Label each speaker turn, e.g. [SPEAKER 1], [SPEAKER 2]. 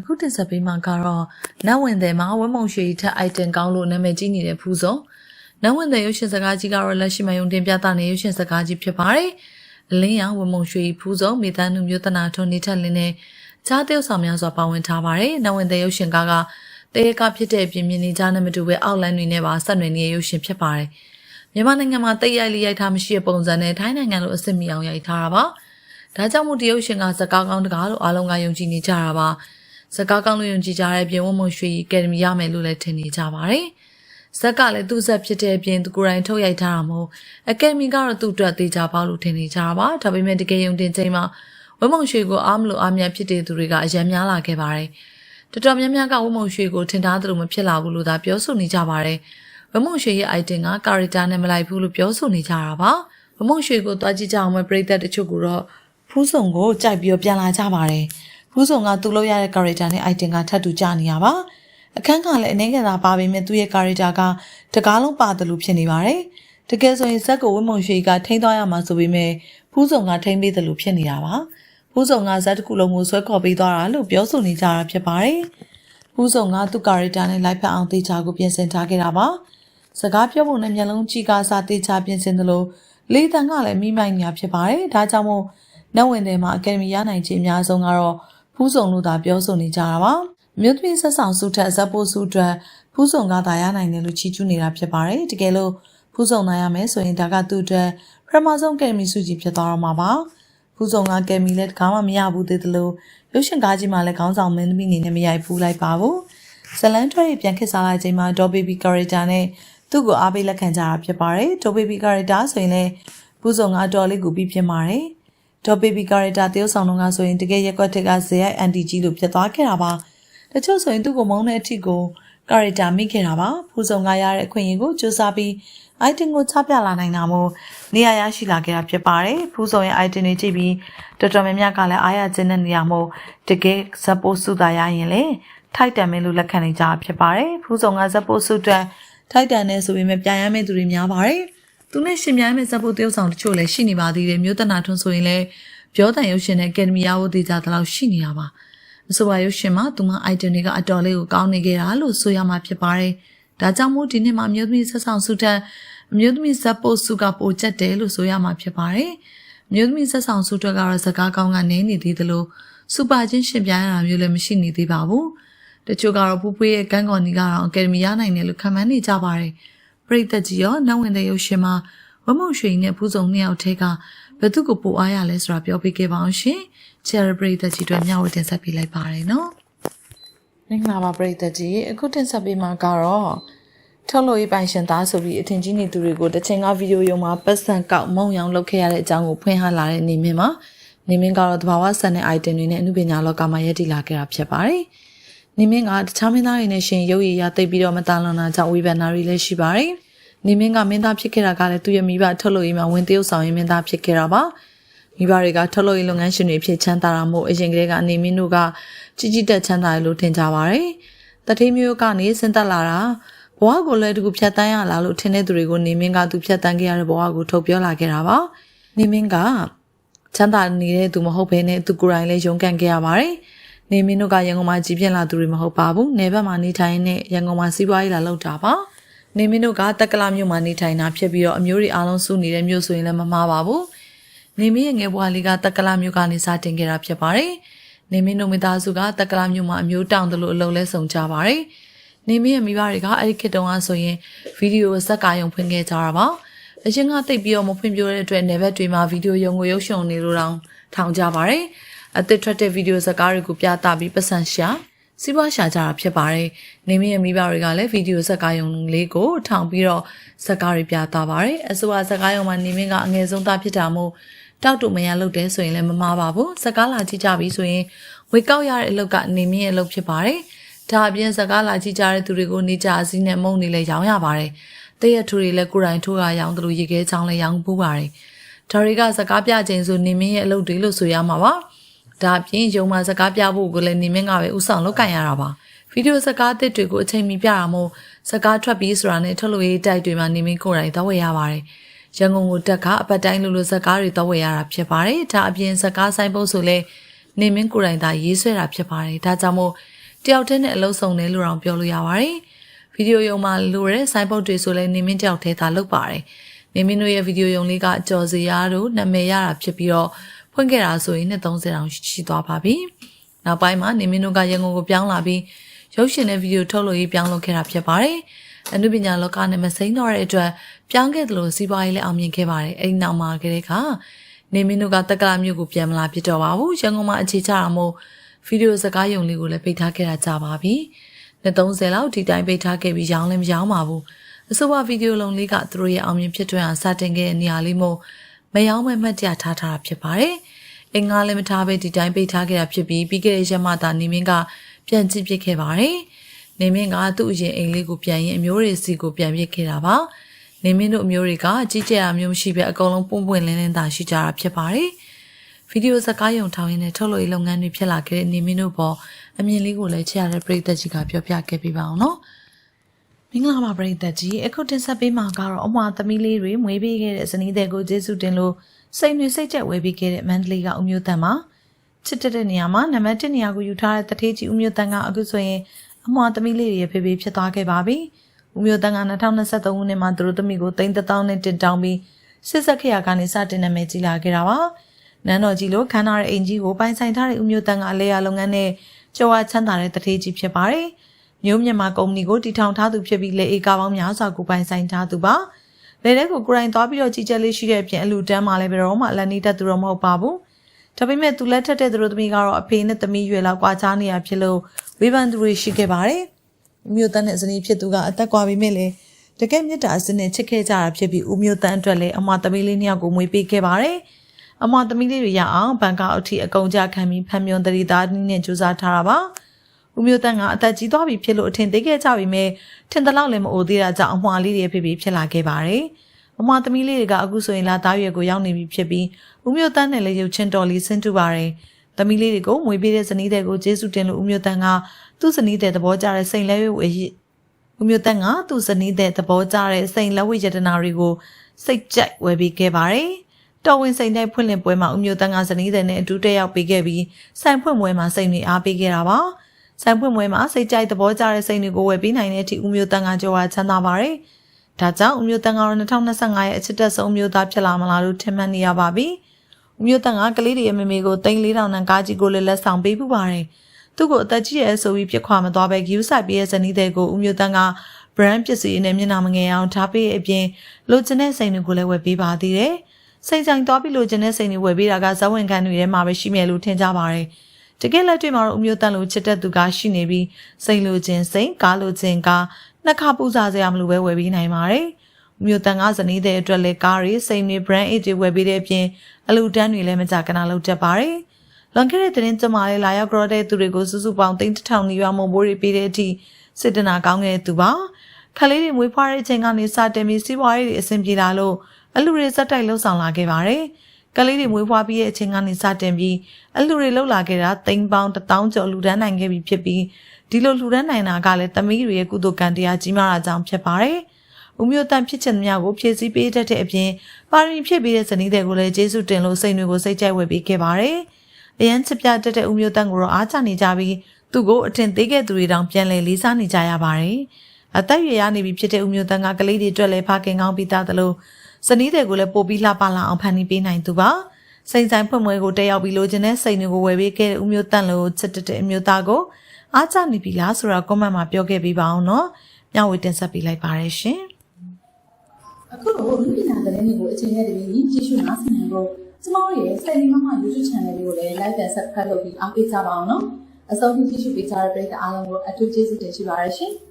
[SPEAKER 1] အခုတင်ဆက်ပေးမှာကတော့နတ်ဝင်တယ်မှာဝက်မုံရွှေထက် item ကောင်းလို့နာမည်ကြီးနေတဲ့ဖူးစုံနတ်ဝင်တယ်ရုပ်ရှင်စကားကြီးကတော့လက်ရှိမှာယုံတင်ပြတာနေရုပ်ရှင်စကားကြီးဖြစ်ပါတယ်အလင်းရောင်ဝက်မုံရွှေဖူးစုံမိသားစုမျိုးတနာထွန်းနေထက်လင်းနဲ့ကြားတယောက်ဆောင်များစွာပါဝင်ထားပါတယ်နတ်ဝင်တယ်ရုပ်ရှင်ကားကတရေကဖြစ်တဲ့အပြင်မြင်နေကြနဲ့မတူပဲအောက်လန်းတွေနဲ့ပါဆက်နွယ်နေတဲ့ရုပ်ရှင်ဖြစ်ပါတယ်မြန်မာနိုင်ငံမှာတိတ်ရိုက်လေးရိုက်ထားမရှိတဲ့ပုံစံနဲ့ထိုင်းနိုင်ငံလိုအစ်စ်မီအောင်ရိုက်ထားတာပါဒါကြောင့်မို့တရုတ်ရှင်ကစကားကောင်းတကားလို့အားလုံးကယုံကြည်နေကြတာပါ စကားကောင်းလို့ယုံကြည်ကြတဲ့ပြင်ဝမုံရွှေအကယ်ဒမီရမယ်လို့လည်းထင်နေကြပါတယ်ဇက်ကလည်းသူ့ဇက်ဖြစ်တဲ့အပြင်သူကိုယ်တိုင်ထုတ်ရိုက်ထားတာမို့အကယ်ဒမီကတော့သူ့အတွက်တေချာပေါက်လို့ထင်နေကြတာပါဒါပေမဲ့တကယ်ယုံတင်ချိန်မှာဝမုံရွှေကိုအားမလို့အားမြတ်ဖြစ်တဲ့သူတွေကအယံများလာခဲ့ပါတယ်တော်တော်များများကဝမုံရွှေကိုထင်ထားသလိုမဖြစ်လာဘူးလို့သာပြောဆိုနေကြပါတယ်ဝမုံရွှေရဲ့ item ကကာရီတာနဲ့မလိုက်ဘူးလို့ပြောဆိုနေကြတာပါဝမုံရွှေကိုတွားကြည့်ကြအောင်ပဲပြိသက်တချို့ကတော့ဖူးစုံကိုကြိုက်ပြီးပြန်လာကြပါတယ် ဖူးစုံကသူ့လို့ရတဲ့ character နဲ့ item ကထပ်တူကြနေရပါအခန်းကလည်းအနေငယ်သာပါပေမဲ့သူ့ရဲ့ character ကတကားလုံးပါတယ်လို့ဖြစ်နေပါတယ်တကယ်ဆိုရင်ဇက်ကိုဝင်းမုံရွှေကထိန်းသွားရမှာဆိုပေမဲ့ဖူးစုံကထိန်းပေးတယ်လို့ဖြစ်နေတာပါဖူးစုံကဇက်တစ်ခုလုံးကိုဆွဲခေါ်ပေးသွားတာလို့ပြောဆိုနေကြတာဖြစ်ပါတယ်ဖူးစုံကသူ့ character နဲ့လိုက်ဖက်အောင်တေချာကိုပြင်ဆင်ထားခဲ့တာပါစကားပြောဖို့နဲ့မျက်လုံးကြည့်ကားစားတေချာပြင်ဆင်တယ်လို့လေးတန်ကလည်းမိမိုက်ညာဖြစ်ပါတယ်ဒါကြောင့်မို့နှဝင်တွေမှာအကယ်ဒမီရနိုင်ခြင်းအများဆုံးကတော့ ဖူးစုံလို့သာပြောဆိုနေကြတာပါမြို့သမီးဆက်ဆောင်စုထက်ဇက်ပိုးစုအတွက်ဖူးစုံကသာရနိုင်တယ်လို့ချီးကျူးနေတာဖြစ်ပါတယ်တကယ်လို့ဖူးစုံနိုင်ရမယ်ဆိုရင်ဒါကသူ့အတွက်ပထမဆုံးကယ်မီစုကြည်ဖြစ်သွားတော့မှာပါဖူးစုံကကယ်မီလည်းတကားမှမရဘူးသေးတယ်လို့ရုပ်ရှင်ကားကြီးမှလည်းခေါင်းဆောင်မင်းသမီးနေနဲ့မရိုက်ဘူးလိုက်ပါဘူးဇလန်ထွဲတွေပြန်ခစ်စားလိုက်ချိန်မှာဒေါ်ဘေဘီကာရီတာနဲ့သူ့ကိုအားပေးလက်ခံကြတာဖြစ်ပါတယ်ဒေါ်ဘေဘီကာရီတာဆိုရင်လည်းဖူးစုံကတော်လေးကိုပြီးဖြစ်ပါတယ် ဒေါ်ဘေဘီကာရီတာတယောက်ဆောင်တော့ကဆိုရင်တကယ်ရက်ကွက်ထက်ကဇေယိုက်အန်တီကြီးလို့ဖြစ်သွားခဲ့တာပါတချို့ဆိုရင်သူ့ကိုမုန်းတဲ့အထီကိုကာရီတာမိခဲ့တာပါဖူးစုံကရတဲ့အခွင့်အရေးကိုစူးစမ်းပြီး item ကိုချပြလာနိုင်တာမို့နေရာရရှိလာခဲ့တာဖြစ်ပါတယ်ဖူးစုံရဲ့ item တွေကြည့်ပြီးတော်တော်များများကလည်းအားရခြင်းတဲ့နေရာမို့တကယ်ဇက်ပိုးစုတာရရင်လေထိုက်တန်မင်းလို့လက်ခံနေကြတာဖြစ်ပါတယ်ဖူးစုံကဇက်ပိုးစုတဲ့ထိုက်တန်နေဆိုပေမဲ့ပြန်ရမယ့်သူတွေများပါတယ် သူနဲ့ရှင်များမဲ့ဇက်ဖို့တယောက်ဆောင်တချို့လည်းရှိနေပါသေးတယ်မြို့တနာထွန်းဆိုရင်လည်းပြောတန်ရုပ်ရှင်နဲ့အကယ်ဒမီရဖို့တည်ကြတဲ့လောက်ရှိနေတာပါအဆိုပါရုပ်ရှင်မှာသူမ item တွေကအတော်လေးကိုကောင်းနေကြတာလို့ဆိုရမှာဖြစ်ပါတယ်ဒါကြောင့်မို့ဒီနေ့မှာမြို့သမီးဆက်ဆောင်စုထက်အမျိုးသမီးဇက်ပိုစုကပိုချက်တယ်လို့ဆိုရမှာဖြစ်ပါတယ်မြို့သမီးဆက်ဆောင်စုတွေကတော့စကားကောင်းကနေနေသေးတယ်လို့စူပါချင်းရှင်ပြိုင်ရတာမျိုးလည်းမရှိနေသေးပါဘူးတချို့ကတော့ပူပွေးရဲ့ကန်းကော်နီကတော့အကယ်ဒမီရနိုင်တယ်လို့ခံမှန်းနေကြပါတယ် ပရိသတ်ကြီးရောနှောင်းဝင်တဲ့ရုပ်ရှင်မှာဝမုံရွှေနဲ့ဖူးစုံနှစ်ယောက်ထဲကဘယ်သူကိုပိုအားရလဲဆိုတာပြောပြခဲ့ပါအောင်ရှင်။ Cherry ပရိသတ်ကြီးတို့မျှဝေတင်ဆက်ပေးလိုက်ပါတယ်နော်။မင်္ဂလာပါပရိသတ်ကြီးအခုတင်ဆက်ပေးမှာကတော့ထုတ်လို့ရေးပိုင်ရှင်သားဆိုပြီးအထင်ကြီးနေသူတွေကိုတစ်ချိန်ကဗီဒီယိုရုံမှာပတ်စံကောက်မုံရောင်လုပ်ခဲ့ရတဲ့အကြောင်းကိုဖွင့်ဟလာတဲ့နေမင်းမှာနေမင်းကတော့တဘာဝဆန်တဲ့ item တွေနဲ့အမှုပညာလောကမှာရည်တည်လာခဲ့တာဖြစ်ပါတယ်။ နေမင်းကတခြားမင်းသားတွေနဲ့ရှင်ရုပ်ရည်ရသိပ်ပြီးတော့မတန်လွန်တာကြောင့်ဝေဖန်တာတွေလည်းရှိပါတယ်။နေမင်းကမင်းသားဖြစ်ခဲ့တာကလည်းသူ့ရဲ့မိဘထုတ်လို့ရေးမှာဝင်တရုပ်ဆောင်ရင်မင်းသားဖြစ်ခဲ့တာပါ။မိဘတွေကထုတ်လို့ရေးလုပ်ငန်းရှင်တွေဖြစ်ချမ်းသာတာမို့အရင်ကတည်းကနေမင်းတို့ကကြီးကြီးတက်ချမ်းသာတယ်လို့ထင်ကြပါတယ်။တတိမျိုးကနေစင်တက်လာတာဘဝကိုလည်းတကူဖြတ်တန်းရလားလို့ထင်တဲ့သူတွေကိုနေမင်းကသူဖြတ်တန်းခဲ့ရတဲ့ဘဝကိုထုတ်ပြောလာခဲ့တာပါနေမင်းကချမ်းသာနေတဲ့သူမဟုတ်ဘဲနဲ့သူကိုယ်တိုင်လည်းရုန်းကန်ခဲ့ရပါတယ် နေမင်းတို့ကရန်ကုန်မှာကြီးပြင်းလာသူတွေမဟုတ်ပါဘူးနေဘက်မှာနေထိုင်နေရန်ကုန်မှာစီးပွားရေးလာလုပ်တာပါနေမင်းတို့ကတက်ကလာမြို့မှာနေထိုင်တာဖြစ်ပြီးတော့အမျိုးတွေအားလုံးစုနေတဲ့မြို့ဆိုရင်လည်းမမှားပါဘူးနေမင်းရဲ့ငယ်ဘဝလေးကတက်ကလာမြို့ကနေစတင်ခဲ့တာဖြစ်ပါတယ်နေမင်းတို့မိသားစုကတက်ကလာမြို့မှာအမျိုးတောင်တယ်လို့အလုပ်လဲဆောင်ကြပါတယ်နေမင်းရဲ့မိဘတွေကအဲ့ဒီခေတ်တုန်းကဆိုရင်ဗီဒီယိုဇက်ကာယုံဖွင့်ခဲ့ကြတာပါအရင်ကတိတ်ပြီးတော့မဖွင့်ပြတဲ့အတွက်နယ်ဘက်တွေမှာဗီဒီယိုရုံကိုရုပ်ရှင်နေလို့တောင်ထောင်ကြပါတယ် အသစ်ထွက်တဲ့ဗီဒီယိုဇက်ကားတွေကိုပြသပြီးပတ်စံရှာစီးပွားရှာကြတာဖြစ်ပါတယ်နေမင်းရဲ့မိဘတွေကလည်းဗီဒီယိုဇက်ကားရုံလေးကိုထောင်ပြီးတော့ဇက်ကားတွေပြသပါတယ်အဆိုအဇက်ကားရုံမှာနေမင်းကအငယ်ဆုံးသားဖြစ်တာမို့တောက်တူမရလုပ်တယ်ဆိုရင်လည်းမမှားပါဘူးဇက်ကားလာကြည့်ကြပြီဆိုရင်ဝေကောက်ရတဲ့အလုပ်ကနေမင်းရဲ့အလုပ်ဖြစ်ပါတယ်ဒါအပြင်စကားလာကြည့်ကြတဲ့သူတွေကိုနေကြအစည်းနဲ့မုံနေလဲရောင်းရပါတယ်။တရက်ထူတွေလည်းကိုယ်တိုင်ထိုးတာရောင်းတယ်လို့ရေခဲချောင်းလည်းရောင်းပူးပါတယ်။ဒါတွေကစကားပြခြင်းဆိုနေမင်းရဲ့အလုပ်တွေလို့ဆိုရမှာပါ။ ဒါအပြင်ယုံမှာစကားပြဖို့ကိုလည်းနေမင်းကပဲဥဆောင်လုပ်ကင်ရတာပါ။ဗီဒီယိုစကားသစ်တွေကိုအချိန်မီပြတာမို့စကားထွက်ပြီးဆိုတာနဲ့ထုတ်လို့ရေးတိုက်တွေမှာနေမင်းကိုယ်တိုင်သဝေရပါတယ်။ရန်ကုန်ကိုတက်ကအပတ်တိုင်းလိုလိုစကားတွေသဝေရတာဖြစ်ပါတယ်။ဒါအပြင်စကားဆိုင်ပုတ်ဆိုလဲနေမင်းကိုယ်တိုင်သာရေးဆွဲတာဖြစ်ပါတယ်။ဒါကြောင့်မို့တယောက်တည်းနဲ့အလုပ်ဆောင်တယ်လို့တောင်ပြောလို့ရပါတယ်ဗီဒီယိုရုံမှာလိုတဲ့စိုင်းပုတ်တွေဆိုလဲနေမင်းတယောက်တည်းသာလုပ်ပါတယ်နေမင်းတို့ရဲ့ဗီဒီယိုရုံလေးကကြော်စရာတို့နာမည်ရတာဖြစ်ပြီးတော့ ဖွင့်ခဲ့တာဆိုရင်နှစ်30တောင်ရှိသွားပါပြီနောက်ပိုင်းမှာနေမင်းတို့ကရန်ကုန်ကိုပြောင်းလာပြီးရုပ်ရှင်နဲ့ဗီဒီယိုထုတ်လို့ရေးပြောင်းလုပ်ခဲ့တာဖြစ်ပါတယ်အနုပညာလောကနဲ့မစိမ့်တော့တဲ့အတွက်ပြောင်းခဲ့တယ်လို့စီးပွားရေးလည်းအောင်မြင်ခဲ့ပါတယ်အဲဒီနောက်မှာကလေးကနေမင်းတို့ကတက္ကလာမြို့ကိုပြန်မလာဖြစ်တော့ပါဘူးရန်ကုန်မှာအခြေချတာမို့ဗီဒီယိုစကားယုံလေးကိုလည်းပိတ်ထားခဲ့တာကြာပါပြီနှစ်30လောက်ဒီတိုင်းပိတ်ထားခဲ့ပြီးရောင်းလည်းမရောင်းပါဘူးအဆိုပါဗီဒီယိုလုံးလေးကသူတို့ရဲ့အောင်မြင်ဖြစ်ထွန်းအောင်စတင်ခဲ့တဲ့နေရာလေးမို့ မရောင်းမဲ့မှတ်တရထားထားတာဖြစ်ပါတယ်အင်္ဂါလည်းမထားပဲဒီတိုင်းပိတ်ထားခဲ့တာဖြစ်ပြီးပြီးခဲ့တဲ့ရက်မှသာနေမင်းကပြန်ကြည့်ပြစ်ခဲ့ပါတယ်နေမင်းကသူ့အရင်အိမ်လေးကိုပြန်ရင်အမျိုးတွေစီကိုပြန်ပြစ်ခဲ့တာပါနေမင်းတို့အမျိုးတွေကကြီးကျယ်တာမျိုးမရှိပဲအကုန်လုံးပွန့်ပွန့်လင်းလင်းသာရှိကြတာဖြစ်ပါတယ်ဗီဒီယိုစကားယုံထောင်ရင်းနဲ့ထုတ်လို့ရေးလုပ်ငန်းတွေဖြစ်လာခဲ့တဲ့နေမင်းတို့ပေါ်အမြင်လေးကိုလည်းချရတဲ့ပြည်သက်ကြီးကပြောပြခဲ့ပြပါအောင်နော် မင်္ဂလာပါပြည်သက်ကြီးအခုတင်ဆက်ပေးမှာကတော့အမွာသမီးလေးတွေမွေးပေးခဲ့တဲ့ဇနီးတဲ့ကိုကျေးဇူးတင်လို့စိတ်နှွေစိတ်ကြက်ဝေပေးခဲ့တဲ့မန္တလေးကဦးမျိုးတန်ပါချစ်တဲ့တဲ့နေရာမှာနံပါတ်1နေရာကိုယူထားတဲ့တထေးကြီးဦးမျိုးတန်ကအခုဆိုရင်အမွာသမီးလေးတွေရဲ့ဖေဖေဖြစ်သွားခဲ့ပါပြီဦးမျိုးတန်က2023ခုနှစ်မှာသူတို့သမီးကို3000နဲ့တင်တောင်းပြီးစစ်ဆက်ခရကနေစတင်နာမည်ကြီးလာခဲ့တာပါနန်းတော်ကြီးလိုခမ်းနားတဲ့အင်ကြီးကိုပိုင်ဆိုင်ထားတဲ့ဦးမျိုးတန်ကအလဲရလုပ်ငန်းနဲ့ကြွားချမ်းသာတဲ့တထေးကြီးဖြစ်ပါတယ် မျိုးမြန်မာကုမ္ပဏီကိုတည်ထောင်ထားသူဖြစ်ပြီးလေအေကာပေါင်းများစွာကိုပိုင်ဆိုင်ထားသူပါလေတဲ့ကိုကိုရိုင်းသွားပြီးတော့ကြီးကြပ်လေးရှိတဲ့အပြင်အလူတန်းမှလည်းဘယ်တော့မှအလန်နေတတ်သူတော့မဟုတ်ပါဘူးဒါပေမဲ့သူလက်ထက်တဲ့သူတို့သမီးကတော့အဖေနဲ့သမီးရွယ်လောက်ကွာခြားနေရဖြစ်လို့ဝေဖန်သူတွေရှိခဲ့ပါတယ်မျိုးတန်းနဲ့ဇနီးဖြစ်သူကအသက်ကွာပြီးမြင့်လေတကယ်မြတ်တာအစနဲ့ချစ်ခဲ့ကြတာဖြစ်ပြီးဦးမျိုးတန်းအတွက်လည်းအမသမီးလေးနှစ်ယောက်ကိုမွေးပေးခဲ့ပါတယ်အမသမီးလေးတွေရအောင်ဘန်ကောက်အထိအကုန်ကြခံပြီးဖမ်းမြွန်တရီသားနည်းနဲ့ကြိုးစားထားတာပါ ဦးမျိုးတန်းကအသက်ကြီးသွားပြီဖြစ်လို့အထင်သေးခဲ့ကြပြီမဲ့ထင်တလောက်လည်းမအိုသေးတာကြောင့်အမွှာလေးတွေဖြစ်ပြီးဖြစ်လာခဲ့ပါတယ်အမွှာသမီးလေးတွေကအခုဆိုရင်လာသားရွယ်ကိုရောက်နေပြီဖြစ်ပြီးဦးမျိုးတန်းနဲ့လည်းရုပ်ချင်းတော်လေးဆင်းတူပါတယ်သမီးလေးတွေကိုမွေးပေးတဲ့ဇနီးတဲ့ကိုကျေးဇူးတင်လို့ဦးမျိုးတန်းကသူ့ဇနီးတဲ့သဘောကျတဲ့စိန်လဲဝေဦးမျိုးတန်းကသူ့ဇနီးတဲ့သဘောကျတဲ့စိန်လက်ဝေယတနာတွေကိုစိတ်ကြိုက်ဝယ်ပေးခဲ့ပါတယ်တော်ဝင်စိန်တဲ့ဖွင့်လင့်ပွဲမှာဦးမျိုးတန်းကဇနီးတဲ့နဲ့အတူတက်ရောက်ပေးခဲ့ပြီးဆိုင်ဖွင့်ပွဲမှာစိန်တွေအားပေးခဲ့တာပါ ဆိုင်ဖွင့်ပွဲမှာစိတ်ကြိုက်သဘောကျတဲ့စိန်တွေကိုဝယ်ပေးနိုင်တဲ့အထိဦးမျိုးတန်းကကြော်ဝါချမ်းသာပါတယ်ဒါကြောင့်ဦးမျိုးတန်းကတော့2025ရဲ့အချစ်တက်ဆုံးမျိုးသားဖြစ်လာမလားလို့ထင်မှတ်နေရပါပြီဦးမျိုးတန်းကကလေးတွေရဲ့မမေကိုတိန်4000နန်းကားကြီးကိုလည်းလက်ဆောင်ပေးပူပါတယ်သူ့ကိုအသက်ကြီးရဲ့ဆိုပြီးပြစ်ခွာမသွားပဲဂယူးဆိုင်ပေးရဲ့ဇနီးတဲ့ကိုဦးမျိုးတန်းက brand ပစ္စည်းနဲ့မျက်နှာမငယ်အောင်ထားပေးအပြင်လိုချင်တဲ့စိန်တွေကိုလည်းဝယ်ပေးပါသေးတယ်။စိန်ဆိုင်သွားပြီးလိုချင်တဲ့စိန်တွေဝယ်ပေးတာကဇဝင်ခံတွေထဲမှာပဲရှိမယ်လို့ထင်ကြပါတယ်။ တကယ်လက်တွေ့မှာတော့ဦးမျိုးတန်းလိုချစ်တဲ့သူကရှိနေပြီးစိန်လိုချင်စိန်ကားလိုချင်ကားနှစ်ခါပူစားစရာမလိုပဲဝယ်ပေးနိုင်ပါတယ်။မျိုးတန်ကဇနီးတဲ့အတွက်လည်းကားတွေစိန်တွေ brand 8တွေဝယ်ပေးတဲ့အပြင်အလူတန်းတွေလည်းမကြကနာလုပ်တတ်ပါတယ်။လွန်ခဲ့တဲ့သတင်းကြမှာလေးလာရောက်ကြောတဲ့သူတွေကိုစုစုပေါင်း3000နီးပါးမုံဘိုးတွေပေးတဲ့အထိစစ်တနာကောင်းခဲ့သူပါခလေးတွေမွေးဖွားတဲ့အချိန်ကနေစတင်ပြီးစီးပွားရေးတွေအဆင်ပြေလာလို့အလူတွေစက်တိုက်လှုပ်ဆောင်လာခဲ့ပါတယ် ကလေးတွေမွေးဖွားပြီးတဲ့အချိန်ကနေစတင်ပြီးအလူတွေလှုပ်လာခဲ့တာသိန်းပေါင်း1000ကျော်လူဒန်းနိုင်ခဲ့ပြီဖြစ်ပြီးဒီလိုလူဒန်းနိုင်တာကလည်းသမီးတွေရဲ့ကုသိုလ်ကံတရားကြီးမားတာကြောင့်ဖြစ်ပါတယ်ဦးမျိုးတန်ဖြစ်ချင်သမျှကိုဖြည့်ဆည်းပေးတတ်တဲ့အပြင်ပါရမီဖြည့်ပေးတဲ့ဇနီးတွေကိုလည်းကျေးဇူးတင်လို့စိတ်တွေကိုစိတ်ကြိုက်ဝေပေးခဲ့ပါတယ်။အရန်ချစ်ပြတတ်တဲ့ဦးမျိုးတန်းကိုတော့အားချနေကြပြီးသူ့ကိုအထင်သေးခဲ့သူတွေတောင်ပြန်လည်လေးစားနေကြရပါတယ်။အသက်ရွယ်ရနေပြီဖြစ်တဲ့ဦးမျိုးတန်းကကလေးတွေအတွက်လည်းဖခင်ကောင်းပြီးသားသလို ဇနီးတွေကိုလည်းပို့ပြီးလှပလာအောင်ဖန်တီးပေးနိုင်သူပါ။စိန်ဆိုင်ဖွင့်ပွဲကိုတက်ရောက်ပြီးလိုချင်တဲ့စိန်တွေကိုဝယ်ပေးခဲ့တဲ့ဦးမျိုးတန်းလိုချစ်တဲ့အမျိုးသားကိုအားချနေပြီလားဆိုတာကွန်မန့်မှာပြောခဲ့ပေးပါအောင်နော်။ညဝေတင်ဆက်ပေးလိုက်ပါရရှင်။
[SPEAKER 2] အခုတော့လူပညာသတင်းတွေကိုအချိန်နဲ့တပြေးညီကြည့်ရှုနားဆင်နိုင်ဖို့ကျမတို့ရဲ့ Steady Mama YouTube Channel လေးကိုလည်း Like and Subscribe လုပ်ပြီးအားပေးကြပါအောင်နော်အဆုံးထိကြည့်ရှုပေးကြတဲ့ပရိသတ်အားလုံးကိုအထူးကျေးဇူးတင်ရှိပါရရှင်။